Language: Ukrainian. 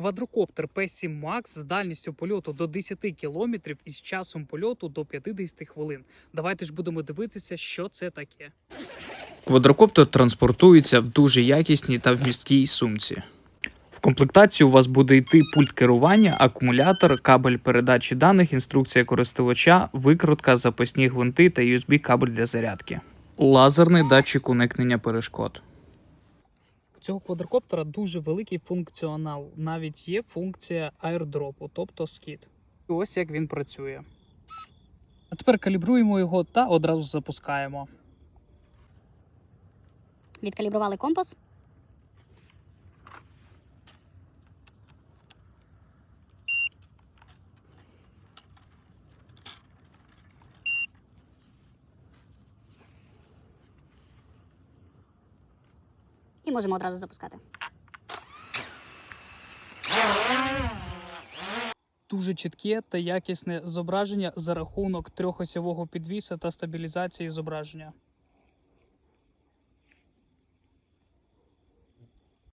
Квадрокоптер P7 Max з дальністю польоту до 10 км і з часом польоту до 50 хвилин. Давайте ж будемо дивитися, що це таке. Квадрокоптер транспортується в дуже якісній та вмісткій сумці. В комплектації у вас буде йти пульт керування, акумулятор, кабель передачі даних, інструкція користувача, викрутка, запасні гвинти та USB кабель для зарядки. Лазерний датчик уникнення перешкод. Цього квадрокоптера дуже великий функціонал. Навіть є функція аердропу, тобто скид. І ось як він працює. А тепер калібруємо його та одразу запускаємо. Відкалібрували компас. І можемо одразу запускати. Дуже чітке та якісне зображення за рахунок трьохосявого підвіса та стабілізації зображення.